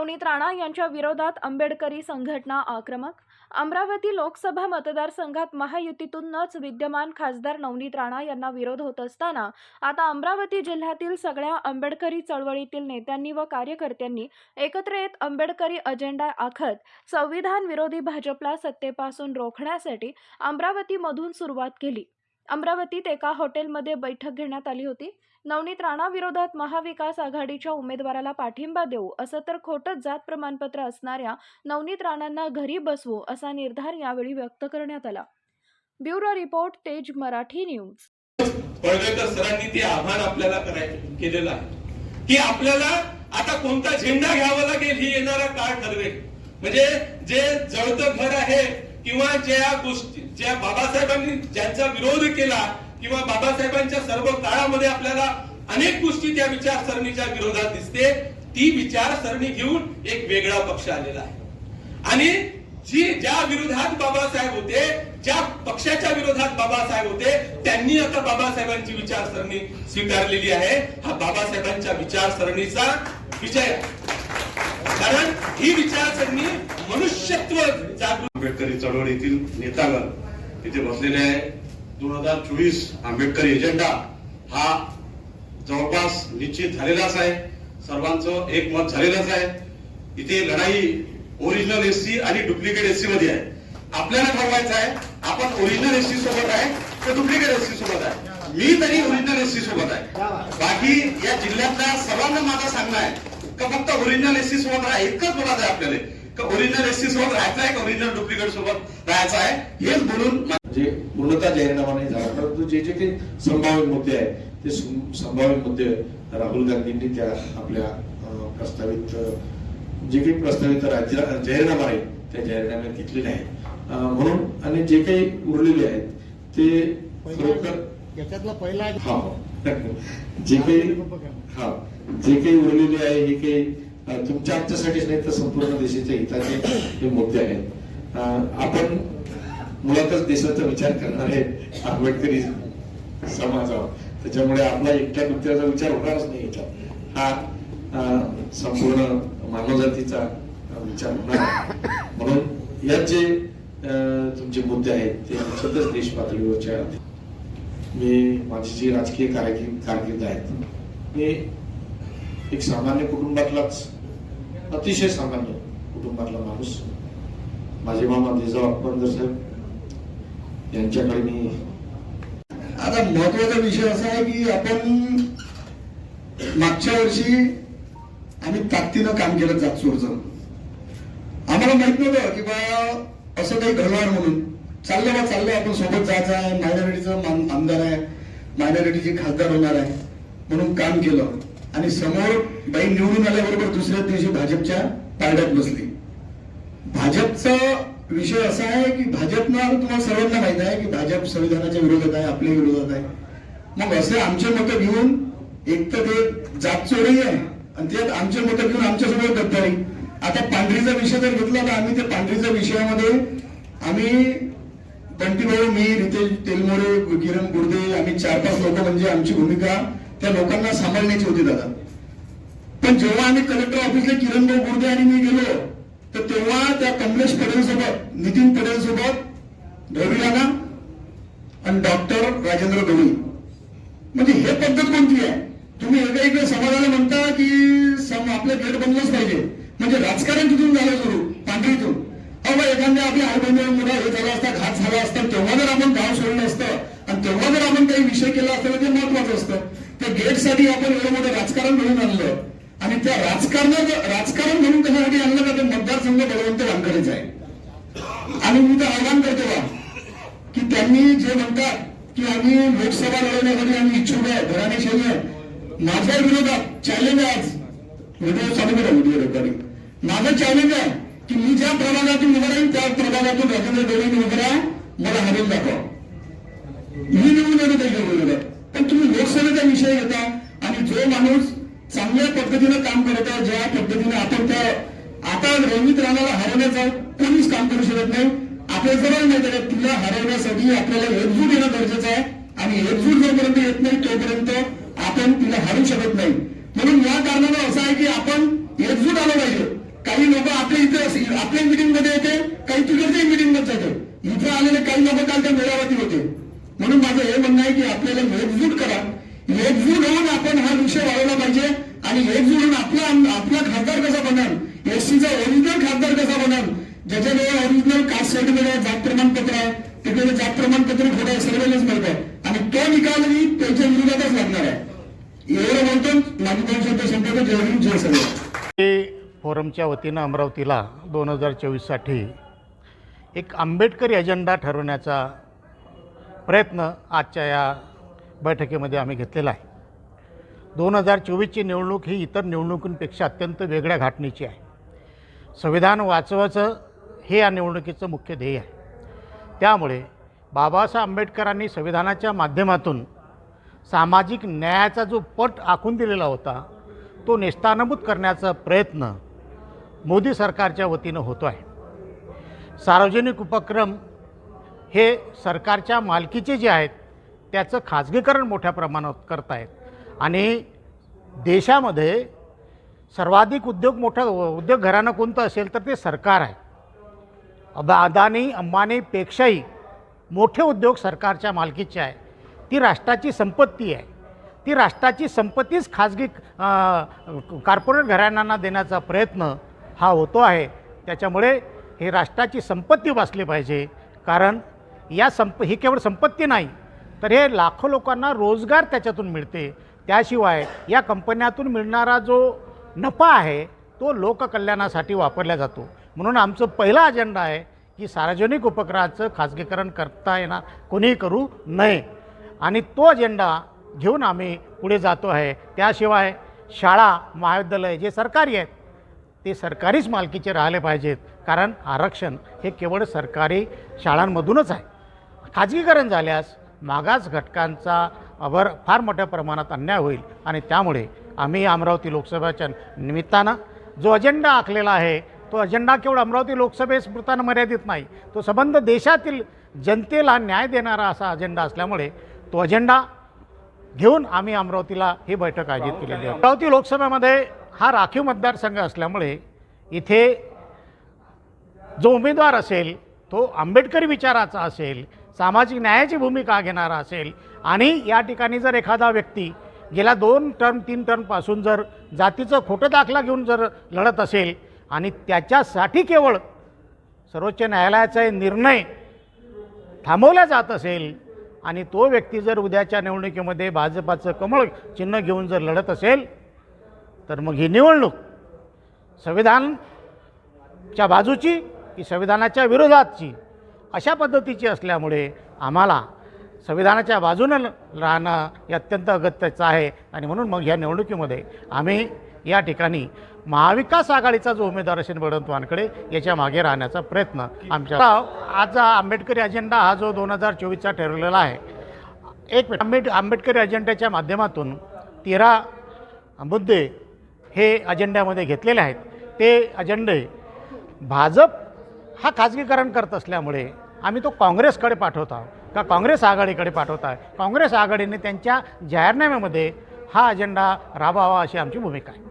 नवनीत राणा यांच्या विरोधात आंबेडकरी संघटना आक्रमक. अमरावती लोकसभा मतदारसंघात महायुतीतूनच विद्यमान खासदार नवनीत राणा यांना विरोध होत असताना आता अमरावती जिल्ह्यातील सगळ्या आंबेडकरी चळवळीतील नेत्यांनी व कार्यकर्त्यांनी एकत्र येत आंबेडकरी अजेंडा आखत संविधान विरोधी भाजपला सत्तेपासून रोखण्यासाठी अमरावतीमधून सुरुवात केली. अमरावतीत एका हॉटेलमध्ये बैठक घेण्यात आली होती. नवनीत राणा विरोधात महाविकास आघाडीच्या उमेदवाराला पाठिंबा देऊ असं तर खोटं जात प्रमाणपत्र असणाऱ्या नवनीत राणांना घरी बसवू असा निर्धार यावेळी व्यक्त करण्यात आला. ब्युरो रिपोर्ट तेज मराठी न्यूज. पळवेकर सरांनी ते आव्हान आपल्याला कराय केलेलं आहे. की आपल्याला आता कोणता झेंडा घ्यावा लागेल ही येणारा काळ ठरवेल. म्हणजे जे जळतं घर आहे किंवा ज्या गोष्टी ज्या बाबासाहेबांनी ज्यांचा विरोध केला किंवा बाबासाहेबांच्या सर्व काळामध्ये आपल्याला अनेक गोष्टी त्या विचारसरणीच्या विरोधात दिसते ती विचारसरणी घेऊन एक वेगळा पक्ष आलेला आहे आणि जी ज्या विरोधात बाबासाहेब होते ज्या पक्षाच्या विरोधात बाबासाहेब होते त्यांनी आता बाबासाहेबांची विचारसरणी स्वीकारलेली आहे हा बाबासाहेबांच्या विचारसरणीचा विजय आहे. कारण ही विचारसरणी मनुष्यत्व जागृत आंबेडकरी चळवळीतील नेतागण इथे बसलेले आहे. दोन हजार चोवीस आंबेडकरी एजेंडा हा जवळपास निश्चित झालेलाच आहे. सर्वांचं एकमत झालेलंच आहे. इथे लढाई ओरिजिनल एससी आणि डुप्लिकेट एससी मध्ये आहे. आपल्याला ठरवायचं आहे आपण ओरिजिनल एससी सोबत आहे तर डुप्लिकेट एससी सोबत आहे? मी तरी ओरिजिनल एससी सोबत आहे. बाकी या जिल्ह्यातल्या सर्वांना माझा सांगणं आहे का फक्त ओरिजिनल एससी सोबत राहा इतकंच बोलायचं आहे आपल्याला. का ओरिजिनल एससी सोबत राहायचं आहे का ओरिजिनल डुप्लिकेट सोबत राहायचं आहे? हेच बोलून म्हणजे पूर्णतः जाहीरनामा नाही झाला. परंतु जे जे काही संभाव्य मुद्दे आहेत ते संभाव्य मुद्दे राहुल गांधींनी त्या आपल्या प्रस्तावित जे काही प्रस्तावित राज्य जाहीरनामा आहे त्या जाहीरनाम्यात घेतलेले आहेत म्हणून आणि जे काही उरलेले आहेत ते खरोखर याच्यातला पहिला. हा. जे काही हा जे काही उरलेले आहे हे काही तुमच्या आमच्यासाठीच नाही तर संपूर्ण देशाच्या हिताचे हे मुद्दे आहेत. आपण मुळातच देशाचा विचार करणारे आंबेडकरी समाजावर त्याच्यामुळे आपला एकट्या दुसऱ्याचा विचार होणारच नाही याच्यात. हा संपूर्ण मानवजातीचा विचार होणार म्हणून यात जे अं, तुमचे मुद्दे आहेत ते निश्चितच देश पातळीवरच्या आहेत. मी माझी जी राजकीय कारकीर्द कारकीर्द आहेत मी एक सामान्य कुटुंबातलाच अतिशय सामान्य कुटुंबातला माणूस माझे मामा देजाव अकबंदर साहेब यांच्याकडे मी आता महत्त्वाचा विषय असा आहे की आपण मागच्या वर्षी आम्ही ताकदीनं काम केलं जातचोरचं आम्हाला माहीत नव्हतं की बा असं काही घडणार म्हणून. चाललं बा चाललं आपण सोबत जायचं आहे. मायनॉरिटीचं आमदार आहे. मायनॉरिटीचे खासदार होणार आहे. म्हणून काम केलं. आणि समोर बाई निवडून आल्याबरोबर दुसऱ्या दिवशी भाजपच्या पारड्यात बसली. भाजपचा विषय असा आहे की भाजपनं तुम्हाला सर्वांना माहीत आहे की भाजप संविधानाच्या विरोधात आहे आपल्या विरोधात आहे. मग असे आमचे मतं घेऊन एक तर ते जात चोरी आहे आणि त्यात आमचे मतं घेऊन आमच्यासोबत गद्दारी. आता पांढरीचा विषय जर घेतला तर आम्ही त्या पांढरीच्या विषयामध्ये आम्ही बंटी मी रितेश तेलमोरे किरण गुर्दे आम्ही चार पाच लोक म्हणजे आमची भूमिका त्या लोकांना सांभाळण्याची होती दादा. पण जेव्हा आम्ही कलेक्टर ऑफिसला किरण भाऊ गुर्दे आणि मी गेलो तर तेव्हा त्या कमलेश पटेल सोबत नितीन पटेल सोबत रवी राणा आणि डॉक्टर राजेंद्र गवळी म्हणजे हे पद्धत कोणती आहे? तुम्ही एका इकडे समाजाला म्हणता की सम आपलं गेट बनलंच पाहिजे म्हणजे राजकारण तिथून झालं सुरू पांढरीतून अहो बा, एखाद्या आपल्या आई बहिणीमुळे हे आज झालं असतं तेव्हा जर आपण गाव सोडलं असतं आणि तेव्हा जर आपण काही विषय केला असता ते महत्वाचं असतं. ते गेटसाठी आपण एवढं मोठं राजकारण घडून आणलं. आणि त्या राजकारणात राजकारण म्हणून कशासाठी आणलं का? ते मतदारसंघ बळवंत वानकडेच आहे. आणि मी तर आव्हान करतो बा की त्यांनी जे म्हणतात की आम्ही लोकसभा लढवण्यासाठी आम्ही इच्छुक आहे घराणेशाही आहे. माझ्या विरोधात चॅलेंज आहे आज. व्हिडिओ चालू करा व्हिडिओ रेकॉर्डिंग माझं चॅलेंज आहे. की मी ज्या प्रभागातून उभं राहील त्या प्रभागातून राजेंद्र डोळे उभं राहा मला हरवून दाखवा. मी निवडून येणं त्याच्या बोललेलं पण तुम्ही लोकसभेचा विषय घेता आणि जो माणूस चांगल्या पद्धतीनं काम करत आहे ज्या पद्धतीने आपण त्या आता रोहित राणाला हरवण्याचं कोणीच काम करू शकत नाही. आपल्या जवळ नाही आहे तिला हरवण्यासाठी आपल्याला एकजूट येणं गरजेचं आहे. आणि एकजूट जोपर्यंत येत नाही तोपर्यंत आपण तिला हरवू शकत नाही. म्हणून या कारणानं असं आहे की आपण एकजूट आलं पाहिजे. लोक आपल्या इथे आपल्या मीटिंगमध्ये येते काही तिकडच्या मीटिंगमध्ये जाते इथे आलेले काही लोक काल त्या मेळाव्यात होते. म्हणून माझं हे म्हणणं आहे की आपल्याला एकजूट करा. एकजूट होऊन आपण हा विषय वाढवला पाहिजे आणि एकजूट होऊन आपला आपला खासदार कसा बनल? एसटीचा ओरिजिनल खासदार कसा बनल? ज्याच्याकडे ओरिजिनल कास्ट सर्टिफिकेट आहे जात प्रमाणपत्र आहे तिकडे जात प्रमाणपत्र खोटं आहे सर्वेलन्स मिळत आहे. आणि तो निकालही त्याच्या विरोधातच लागणार आहे. एवढं म्हणतो माझी दोन शब्द संपर्क जय हिंद जय सर्व. फोरमच्या वतीनं अमरावतीला दोन हजार चोवीससाठी एक आंबेडकरी एजेंडा ठरवण्याचा प्रयत्न आजच्या या बैठकीमध्ये आम्ही घेतलेला आहे. दोन हजार चोवीसची निवडणूक ही इतर निवडणुकींपेक्षा अत्यंत वेगळ्या घाटणीची आहे. संविधान वाचवायचं हे या निवडणुकीचं मुख्य ध्येय आहे. त्यामुळे बाबासाहेब आंबेडकरांनी संविधानाच्या माध्यमातून सामाजिक न्यायाचा जो पट आखून दिलेला होता तो नेस्तानभूत करण्याचा प्रयत्न मोदी सरकारच्या वतीनं होतो आहे. सार्वजनिक उपक्रम हे सरकारच्या मालकीचे जे आहेत त्याचं खाजगीकरण मोठ्या प्रमाणात करत आहेत. आणि देशामध्ये सर्वाधिक उद्योग मोठं उद्योग घराणं कोणतं असेल तर ते सरकार आहे. अब अदानी अंबानीपेक्षाही मोठे उद्योग सरकारच्या मालकीचे आहे. ती राष्ट्राची संपत्ती आहे. ती राष्ट्राची संपत्तीच खाजगी कॉर्पोरेट घराण्यांना देण्याचा प्रयत्न हा होतो आहे. त्याच्यामुळे हे राष्ट्राची संपत्ती वाचली पाहिजे. कारण या संप ही केवळ संपत्ती नाही तर हे लाखो लोकांना रोजगार त्याच्यातून मिळते. त्याशिवाय या कंपन्यातून मिळणारा जो नफा आहे तो लोककल्याणासाठी वापरला जातो. म्हणून आमचं पहिला अजेंडा आहे की सार्वजनिक उपक्रमाचं खाजगीकरण करता येणार कोणीही करू नये. आणि तो अजेंडा घेऊन आम्ही पुढे जातो आहे. त्याशिवाय शाळा महाविद्यालय जे सरकारी आहेत ते सरकारीच मालकीचे राहिले पाहिजेत. कारण आरक्षण हे केवळ सरकारी शाळांमधूनच आहे. खाजगीकरण झाल्यास मागास घटकांचा वर फार मोठ्या प्रमाणात अन्याय होईल. आणि त्यामुळे आम्ही अमरावती लोकसभेच्या निमित्तानं जो अजेंडा आखलेला आहे तो अजेंडा केवळ अमरावती लोकसभेपुरतानं मर्यादित नाही तो संबंध देशातील जनतेला न्याय देणारा असा अजेंडा असल्यामुळे तो अजेंडा घेऊन आम्ही अमरावतीला ही बैठक आयोजित केलेली आहे. अमरावती लोकसभेमध्ये हा राखीव मतदारसंघ असल्यामुळे इथे जो उमेदवार असेल तो आंबेडकरी विचाराचा असेल सामाजिक न्यायाची भूमिका घेणारा असेल आणि या ठिकाणी जर एखादा व्यक्ती गेल्या दोन टर्म तीन टर्मपासून जर जातीचं खोटं दाखला घेऊन जर लढत असेल आणि त्याच्यासाठी केवळ सर्वोच्च न्यायालयाचा निर्णय थांबवला जात असेल आणि तो व्यक्ती जर उद्याच्या निवडणुकीमध्ये भाजपाचं कमळ चिन्ह घेऊन जर लढत असेल तर मग ही निवडणूक संविधानच्या बाजूची की संविधानाच्या विरोधातची अशा पद्धतीची असल्यामुळे आम्हाला संविधानाच्या बाजूनं राहणं हे अत्यंत अगत्याचं आहे. आणि म्हणून मग ह्या निवडणुकीमध्ये आम्ही या ठिकाणी महाविकास आघाडीचा जो उमेदवार असेल बळवंतवानकडे याच्या मागे राहण्याचा प्रयत्न आमच्या आज आंबेडकरी अजेंडा हा जो दोन हजार चोवीसचा ठरवलेला आहे. एक मिनिट आंबेड आंबेडकरी अजेंड्याच्या माध्यमातून तेरा मुद्दे हे अजेंड्यामध्ये घेतलेले आहेत. ते अजेंडे भाजप हा खाजगीकरण करत असल्यामुळे आम्ही तो काँग्रेसकडे पाठवत आहोत. का काँग्रेस आघाडीकडे पाठवत आहे? काँग्रेस आघाडीने त्यांच्या जाहीरनाम्यामध्ये हा अजेंडा राबवावा अशी आमची भूमिका आहे.